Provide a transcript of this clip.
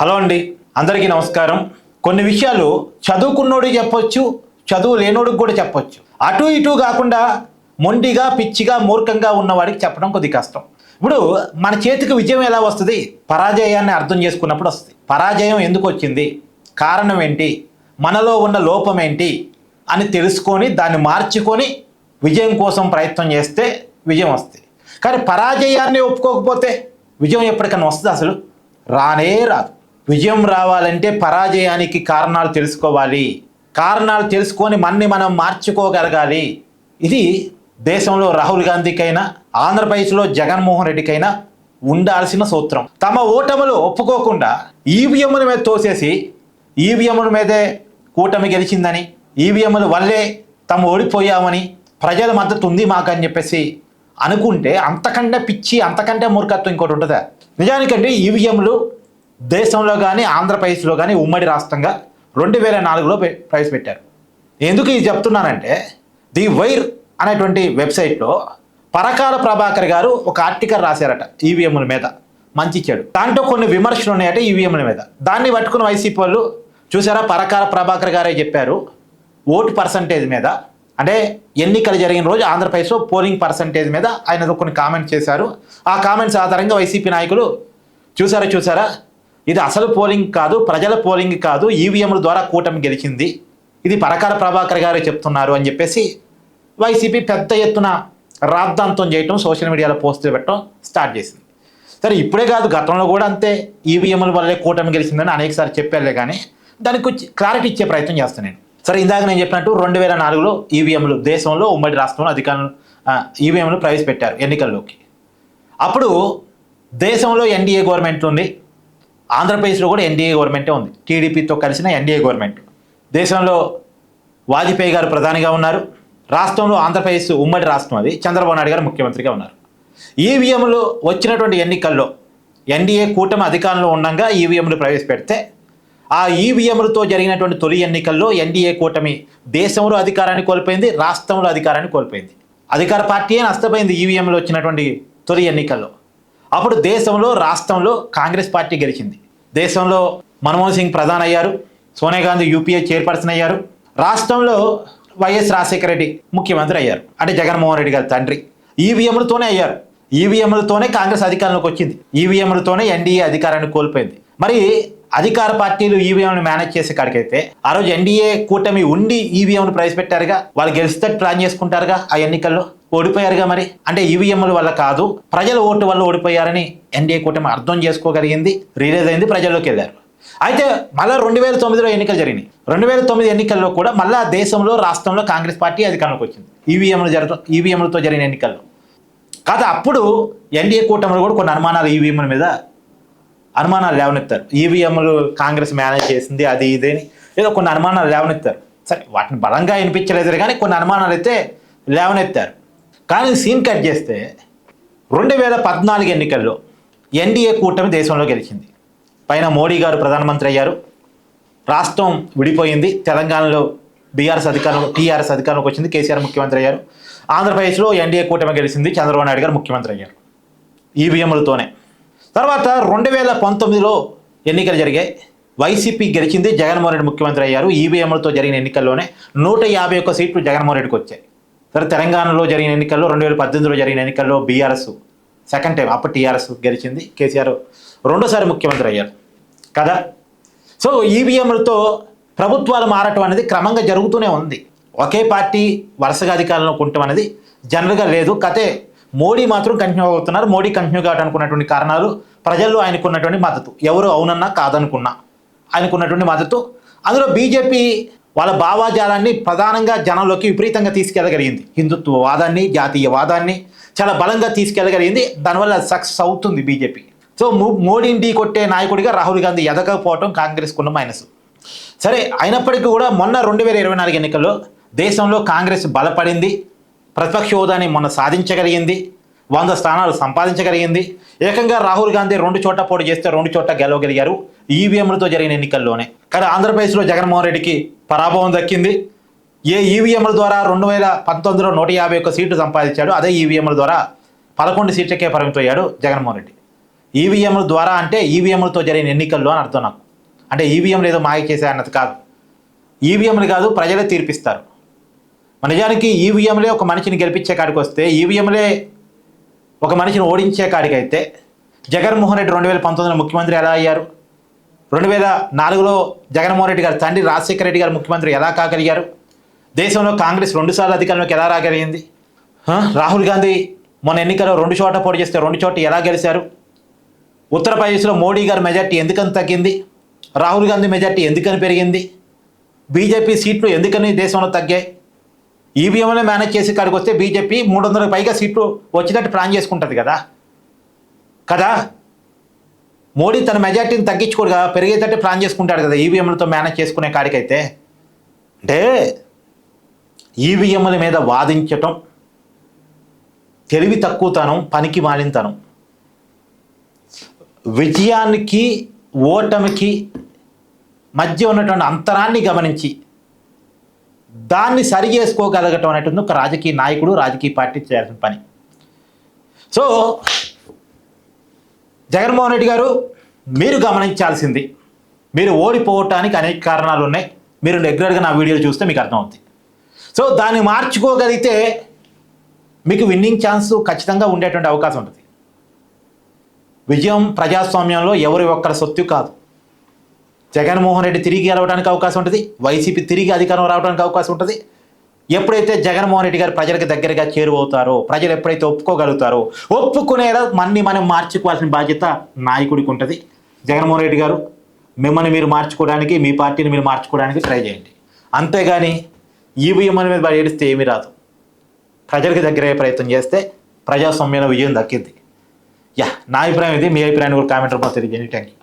Hello అండి అందరికీ నమస్కారం. కొన్ని విషయాలు చదువుకున్నోడు చెప్పొచ్చు చదువు లేనోడికి కూడా చెప్పొచ్చు. అటు ఇటు కాకుండా మొండిగా పిచ్చిగా మూర్ఖంగా ఉన్నవాడికి చెప్పడం కొద్ది కష్టం. ఇప్పుడు మన చేతికి విజయం ఎలా వస్తుంది? పరాజయాన్ని అర్థం చేసుకున్నప్పుడు వస్తుంది. పరాజయం ఎందుకు వచ్చింది? కారణం ఏంటి? మనలో ఉన్న లోపం ఏంటి? అని తెలుసుకొని దాన్ని మార్చుకొని విజయం కోసం ప్రయత్నం చేస్తే విజయం వస్తుంది. కానీ పరాజయాన్ని ఒప్పుకోకపోతే విజయం ఎప్పటికైనా వస్తుంది అసలు? రానే రాదు. విజయం రావాలంటే పరాజయానికి కారణాలు తెలుసుకోవాలి. కారణాలు తెలుసుకొని మన్ని మనం మార్చుకోగలగాలి. ఇది దేశంలో రాహుల్ గాంధీకైనా ఆంధ్రప్రదేశ్లో జగన్మోహన్ రెడ్డికైనా ఉండాల్సిన సూత్రం. తమ ఓటములు ఒప్పుకోకుండా ఈవీఎంల మీద తోసేసి ఈవీఎంల మీదే కూటమి గెలిచిందని ఈవీఎంల వల్లే తాము ఓడిపోయామని ప్రజల మద్దతు ఉంది మాకని చెప్పేసి అనుకుంటే అంతకంటే పిచ్చి అంతకంటే మూర్ఖత్వం ఇంకోటి ఉంటుందా? నిజానికంటే ఈవీఎంలు దేశంలో కానీ ఆంధ్రప్రదేశ్లో కానీ ఉమ్మడి రాష్ట్రంగా రెండు వేల నాలుగులో ప్రవేశపెట్టారు. ఎందుకు ఇది చెప్తున్నానంటే ది వైర్ అనేటువంటి వెబ్సైట్లో పరకాల ప్రభాకర్ గారు ఒక ఆర్టికల్ రాశారట ఈవీఎంల మీద. మంచి చెడు దాంట్లో కొన్ని విమర్శలు ఉన్నాయట ఈవీఎంల మీద. దాన్ని పట్టుకున్న వైసీపీ వాళ్ళు చూసారా? పరకాల ప్రభాకర్ గారే చెప్పారు ఓటు పర్సంటేజ్ మీద. అంటే ఎన్నికలు జరిగిన రోజు ఆంధ్రప్రదేశ్లో పోలింగ్ పర్సంటేజ్ మీద ఆయన కొన్ని కామెంట్స్ చేశారు. ఆ కామెంట్స్ ఆధారంగా వైసీపీ నాయకులు చూసారా చూసారా? ఇది అసలు పోలింగ్ కాదు ప్రజల పోలింగ్ కాదు ఈవీఎంల ద్వారా కూటమి గెలిచింది. ఇది పరకాల ప్రభాకర్ గారే చెప్తున్నారు అని చెప్పేసి వైసీపీ పెద్ద ఎత్తున రాద్ధాంతం చేయటం సోషల్ మీడియాలో పోస్టులు పెట్టడం స్టార్ట్ చేసింది. సరే ఇప్పుడే కాదు గతంలో కూడా అంతే. ఈవీఎంల వల్లే కూటమి గెలిచిందని అనేకసారి చెప్పారులే కానీ దానికి క్లారిటీ ఇచ్చే ప్రయత్నం చేస్తాను నేను. సరే ఇందాక నేను చెప్పినట్టు రెండు వేల నాలుగులో ఈవీఎంలు దేశంలో ఉమ్మడి రాష్ట్రంలో అధికారులు ఈవీఎంలు ప్రవేశపెట్టారు ఎన్నికల్లోకి. అప్పుడు దేశంలో ఎన్డీఏ గవర్నమెంట్ ఉంది ఆంధ్రప్రదేశ్లో కూడా ఎన్డీఏ గవర్నమెంటే ఉంది. టీడీపీతో కలిసిన ఎన్డీఏ గవర్నమెంట్. దేశంలో వాజ్పేయి గారు ప్రధానిగా ఉన్నారు. రాష్ట్రంలో ఆంధ్రప్రదేశ్ ఉమ్మడి రాష్ట్రం అది. చంద్రబాబు నాయుడు గారు ముఖ్యమంత్రిగా ఉన్నారు. ఈవీఎంలు వచ్చినటువంటి ఎన్నికల్లో ఎన్డీఏ కూటమి అధికారంలో ఉండగా ఈవీఎంలు ప్రవేశపెడితే ఆ ఈవీఎంలతో జరిగినటువంటి తొలి ఎన్నికల్లో ఎన్డీఏ కూటమి దేశంలో అధికారాన్ని కోల్పోయింది రాష్ట్రంలో అధికారాన్ని కోల్పోయింది. అధికార పార్టీయే నష్టపోయింది ఈవీఎంలో వచ్చినటువంటి తొలి ఎన్నికల్లో. అప్పుడు దేశంలో రాష్ట్రంలో కాంగ్రెస్ పార్టీ గెలిచింది. దేశంలో మన్మోహన్ సింగ్ ప్రధాని అయ్యారు సోనియా గాంధీ యూపీఏ చైర్పర్సన్ అయ్యారు రాష్ట్రంలో వైఎస్ రాజశేఖర రెడ్డి ముఖ్యమంత్రి అయ్యారు అంటే జగన్మోహన్ రెడ్డి గారి తండ్రి. ఈవీఎంలతోనే అయ్యారు. ఈవీఎంలతోనే కాంగ్రెస్ అధికారంలోకి వచ్చింది. ఈవీఎంలతోనే ఎన్డీఏ అధికారాన్ని కోల్పోయింది. మరి అధికార పార్టీలు ఈవీఎంలు మేనేజ్ చేసే కాడికైతే ఆ రోజు ఎన్డీఏ కూటమి ఉండి ఈవీఎంలు ప్రవేశపెట్టారుగా. వాళ్ళు గెలిస్తే ప్లాన్ చేసుకుంటారుగా ఆ ఎన్నికల్లో. ఓడిపోయారుగా మరి. అంటే ఈవీఎంల వల్ల కాదు ప్రజల ఓటు వల్ల ఓడిపోయారని ఎన్డీఏ కూటమి అర్థం చేసుకోగలిగింది రిలీజ్ అయింది ప్రజల్లోకి వెళ్ళారు. అయితే మళ్ళీ రెండు వేల తొమ్మిదిలో ఎన్నికలు జరిగినాయి. రెండు వేల తొమ్మిది ఎన్నికల్లో కూడా మళ్ళా దేశంలో రాష్ట్రంలో కాంగ్రెస్ పార్టీ అధికారంలోకి వచ్చింది. ఈవీఎంలు జరగ ఈవీఎంలతో జరిగిన ఎన్నికల్లో. కాదు అప్పుడు ఎన్డీఏ కూటమిలో కూడా కొన్ని అనుమానాలు ఈవీఎంల మీద అనుమానాలు లేవనెత్తారు. ఈవీఎంలు కాంగ్రెస్ మేనేజ్ చేసింది అది ఇది అని. ఏదో కొన్ని అనుమానాలు లేవనెత్తారు. సరే వాటిని బలంగా వినిపించలేదు కానీ కొన్ని అనుమానాలు అయితే లేవనెత్తారు. కానీ సీన్ కట్ చేస్తే రెండు వేల పద్నాలుగు ఎన్నికల్లో ఎన్డీఏ కూటమి దేశంలో గెలిచింది. పైన మోడీ గారు ప్రధానమంత్రి అయ్యారు. రాష్ట్రం విడిపోయింది. తెలంగాణలో బీఆర్ఎస్ అధికారం టీఆర్ఎస్ అధికారంలోకి వచ్చింది. కేసీఆర్ ముఖ్యమంత్రి అయ్యారు. ఆంధ్రప్రదేశ్లో ఎన్డీఏ కూటమి గెలిచింది. చంద్రబాబు నాయుడు గారు ముఖ్యమంత్రి అయ్యారు. ఈవీఎంలతోనే తర్వాత రెండు వేల పంతొమ్మిదిలో ఎన్నికలు జరిగాయి. వైసీపీ గెలిచింది జగన్మోహన్ రెడ్డి ముఖ్యమంత్రి అయ్యారు. ఈవీఎంలతో జరిగిన ఎన్నికల్లోనే నూట యాభై ఒక్క సీట్లు జగన్మోహన్ రెడ్డికి వచ్చాయి. సరే తెలంగాణలో జరిగిన ఎన్నికల్లో రెండు వేల పద్దెనిమిదిలో జరిగిన ఎన్నికల్లో బీఆర్ఎస్ సెకండ్ టైం అప్పుడు టీఆర్ఎస్ గెలిచింది. కేసీఆర్ రెండోసారి ముఖ్యమంత్రి అయ్యారు. కదా? సో ఈవీఎంలతో ప్రభుత్వాలు మారటం అనేది క్రమంగా జరుగుతూనే ఉంది. ఒకే పార్టీ వరుసగా అధికారంలో ఉండటం అనేది జనరల్గా లేదు. కతే మోడీ మాత్రం కంటిన్యూ అవుతున్నారు. మోడీ కంటిన్యూ కావడానికి కారణాలు ప్రజల్లో ఆయనకున్నటువంటి మద్దతు. ఎవరు అవునన్నా కాదనుకున్నా ఆయనకున్నటువంటి మద్దతు. అందులో బీజేపీ వాళ్ళ భావాజాలాన్ని ప్రధానంగా జనంలోకి విపరీతంగా తీసుకెళ్ళగలిగింది హిందుత్వవాదాన్ని జాతీయవాదాన్ని చాలా బలంగా తీసుకెళ్ళగలిగింది దానివల్ల సక్సెస్ అవుతుంది బీజేపీ. సో మోడీని ఢీ కొట్టే నాయకుడిగా రాహుల్ గాంధీ ఎదగకపోవడం కాంగ్రెస్కున్న మైనస్. సరే అయినప్పటికీ కూడా మొన్న రెండు వేల ఇరవై నాలుగు ఎన్నికల్లో దేశంలో కాంగ్రెస్ బలపడింది. ప్రతిపక్ష హోదాని మొన్న సాధించగలిగింది. వంద స్థానాలు సంపాదించగలిగింది. ఏకంగా రాహుల్ గాంధీ రెండు చోట్ల పోటీ చేస్తే రెండు చోట్ల గెలవగలిగారు ఈవీఎంలతో జరిగిన ఎన్నికల్లోనే. కానీ ఆంధ్రప్రదేశ్లో జగన్మోహన్ రెడ్డికి పరాభవం దక్కింది. ఏ ఈవీఎంల ద్వారా రెండు వేల పంతొమ్మిదిలో నూట యాభై ఒక్క సీట్లు సంపాదించాడు అదే ఈవీఎంల ద్వారా పదకొండు సీట్లకే పరిమితమయ్యాడు జగన్మోహన్ రెడ్డి. ఈవీఎంల ద్వారా అంటే ఈవీఎంలతో జరిగిన ఎన్నికల్లో అని అర్థం నాకు. అంటే ఈవీఎంలు ఏదో మాయ చేశాయన్నది అన్నది కాదు. ఈవీఎంలు కాదు ప్రజలే తీర్పిస్తారు. నిజానికి ఈవీఎంలే ఒక మనిషిని గెలిపించే కాడికి వస్తే ఈవీఎంలే ఒక మనిషిని ఓడించే కాడికైతే జగన్మోహన్ రెడ్డి రెండు వేల పంతొమ్మిదిలో ముఖ్యమంత్రి ఎలా అయ్యారు? రెండు వేల నాలుగులో జగన్మోహన్ రెడ్డి గారు తండ్రి రాజశేఖర రెడ్డి గారు ముఖ్యమంత్రి ఎలా కాగలిగారు? దేశంలో కాంగ్రెస్ రెండుసార్లు అధికారంలోకి ఎలా రాగలిగింది? రాహుల్ గాంధీ మొన్న ఎన్నికల్లో రెండు చోట్ల పోటీ చేస్తే రెండు చోట్ల ఎలా గెలిచారు? ఉత్తరప్రదేశ్లో మోడీ గారి మెజార్టీ ఎందుకని తగ్గింది? రాహుల్ గాంధీ మెజార్టీ ఎందుకని పెరిగింది? బీజేపీ సీట్లు ఎందుకని దేశంలో తగ్గాయి? ఈవీఎంలో మేనేజ్ చేసి కాడికి వస్తే బీజేపీ మూడు వందలకు పైగా సీట్లు వచ్చేటట్టు ప్లాన్ చేసుకుంటుంది కదా. కదా? మోడీ తన మెజార్టీని తగ్గించుకోడు కదా పెరిగేటట్టు ప్లాన్ చేసుకుంటాడు కదా ఈవీఎంలతో మేనేజ్ చేసుకునే కాడికైతే. అంటే ఈవీఎంల మీద వాదించటం తెలివి తక్కువతనం పనికి మాలినతనం. విజయానికి ఓటమికి మధ్య ఉన్నటువంటి అంతరాన్ని గమనించి దాన్ని సరి చేసుకోగలగటం అనేటువంటి ఒక రాజకీయ నాయకుడు రాజకీయ పార్టీ చేయాల్సిన పని. సో జగన్మోహన్ రెడ్డి గారు మీరు గమనించాల్సింది మీరు ఓడిపోవటానికి అనేక కారణాలు ఉన్నాయి. మీరు రెగ్యులర్గా నా వీడియోలు చూస్తే మీకు అర్థమవుతుంది సో దాన్ని మార్చుకోగలిగితే మీకు విన్నింగ్ ఛాన్స్ ఖచ్చితంగా ఉండేటువంటి అవకాశం ఉంటుంది. విజయం ప్రజాస్వామ్యంలో ఎవరి ఒక్కరి సొత్తు కాదు. జగన్మోహన్ రెడ్డి తిరిగి గెలవడానికి అవకాశం ఉంటుంది. వైసీపీ తిరిగి అధికారం రావడానికి అవకాశం ఉంటుంది. ఎప్పుడైతే జగన్మోహన్ రెడ్డి గారు ప్రజలకు దగ్గరగా చేరువవుతారో ప్రజలు ఎప్పుడైతే ఒప్పుకోగలుగుతారో ఒప్పుకునేలా మన్ని మనం మార్చుకోవాల్సిన బాధ్యత నాయకుడికి ఉంటుంది. జగన్మోహన్ రెడ్డి గారు మిమ్మల్ని మీరు మార్చుకోవడానికి మీ పార్టీని మీరు మార్చుకోవడానికి ట్రై చేయండి. అంతేగాని ఈవీఎం మీద పడి ఏడిస్తే ఏమీ రాదు. ప్రజలకు దగ్గరయ్యే ప్రయత్నం చేస్తే ప్రజాస్వామ్యంలో విజయం దక్కింది. యా నా అభిప్రాయం ఇది. మీ అభిప్రాయాన్ని కూడా కామెంట్ రూపంలో తెలియజేయండి. Thank you